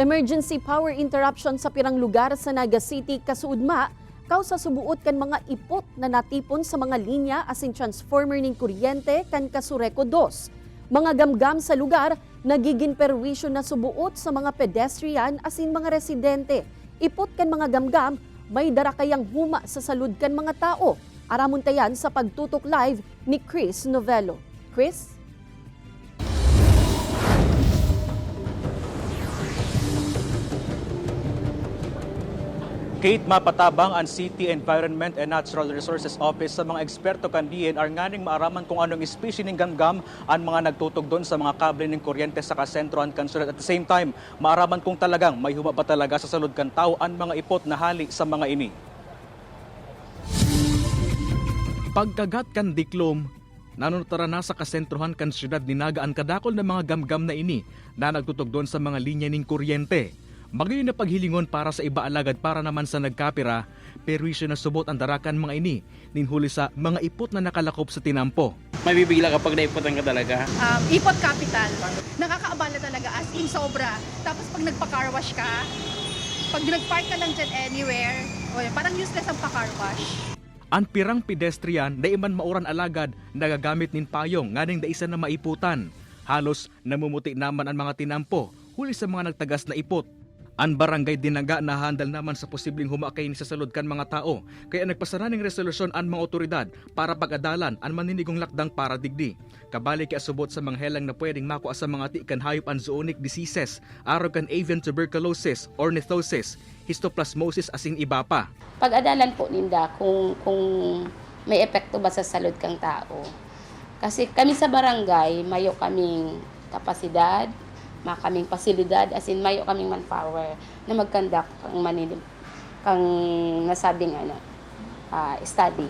Emergency power interruption sa pirang lugar sa Naga City, Kasuudma, kaw sa subuot kan mga ipot na natipon sa mga linya asin transformer ning kuryente kan Kasureko 2. Mga gamgam sa lugar nagiging perwisyo na subuot sa mga pedestrian asin mga residente. Ipot kan mga gamgam may dara kayang huma sa salud kan mga tao. Aramon tayan sa pagtutok live ni Chris Novello. Chris? Kate mapatabang ang City Environment and Natural Resources Office sa mga eksperto kan DNR nganing maaraman kung anong species ng gamgam ang mga nagtutog doon sa mga kable ng kuryente sa kasentro kan sulat. At the same time, maaraman kung talagang may huma ba talaga sa salud kan tao ang mga ipot na hali sa mga ini. Pagkagat kan diklom, nanunutara na sa kasentrohan kan syudad ni Nagaan kadakol ng mga gamgam na ini na nagtutog doon sa mga linya ng kuryente. Magayon na paghilingon para sa iba alagad para naman sa nagkapira, perwisyo na subot ang darakan mga ini, ninhuli sa mga ipot na nakalakop sa tinampo. mabibigla kapag naiputan ka talaga. um, ipot capital. Nakakaabala talaga as in sobra. Tapos pag nagpa-car wash ka, pag nag-park ka lang dyan anywhere, o parang useless ang pa-car wash. Ang pirang pedestrian na iman mauran alagad nagagamit nin payong nganing daisa na maiputan. Halos namumuti naman ang mga tinampo huli sa mga nagtagas na ipot. Ang barangay dinaga na handal naman sa posibleng humakay ni sa salud kan mga tao kaya nagpasara ng resolusyon ang mga otoridad para pag-adalan ang maninigong lakdang para digdi. Kabali kay asubot sa mga helang na pwedeng makuha sa mga tikan hayop ang zoonotic diseases, araw kan avian tuberculosis, ornithosis, histoplasmosis asing iba pa. pag-adalan po ninda kung kung may epekto ba sa salud kang tao. Kasi kami sa barangay, mayo kaming kapasidad, ma kaming pasilidad, as in mayo kaming manpower na mag-conduct ang manin kang nasabing ano, ah, study.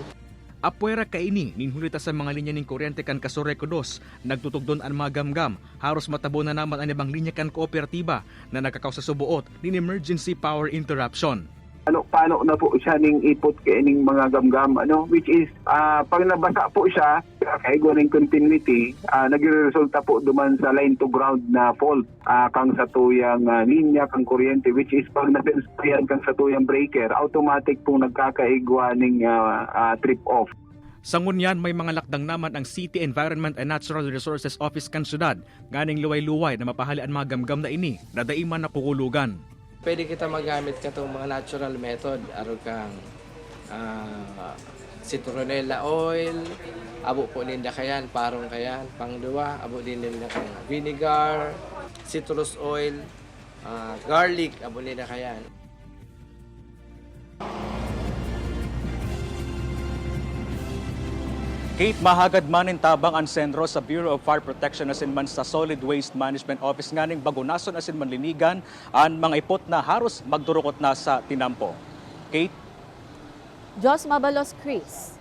Apwera kaini ninhulita sa mga linya ng kuryente kan Kasoreko 2, nagtutog doon ang mga gamgam, haros matabo na naman ang ibang linya kan kooperatiba na nakakaw sa subuot ng emergency power interruption. Ano paano na po siya ning ipot kay ning mga gamgam ano which is ah, pag nabasa po siya kay ng continuity uh, nagresulta po duman sa line to ground na fault ah, kang sa tuyang ah, linya kang kuryente which is pag nasensayan kang sa tuyang breaker automatic po nagkakaigwa ning ah, ah, trip off Sa ngunyan may mga lakdang naman ang City Environment and Natural Resources Office kan syudad, ganing luway-luway na mapahali ang mga gamgam na ini, na daiman na kukulugan. Pwede kita magamit ka itong mga natural method. Araw kang ah, citronella oil, abo po ninda kayan, parong kayan, pangduwa, abo din ninda kayan. Vinegar, citrus oil, ah, garlic, abo ninda kayan. Kate mahagad manin tabang ang sentro sa Bureau of Fire Protection asin man sa Solid Waste Management Office nganing bagunason asin man linigan ang mga ipot na haros magdurukot na sa tinampo. Kate, Jos Mabalos, Chris.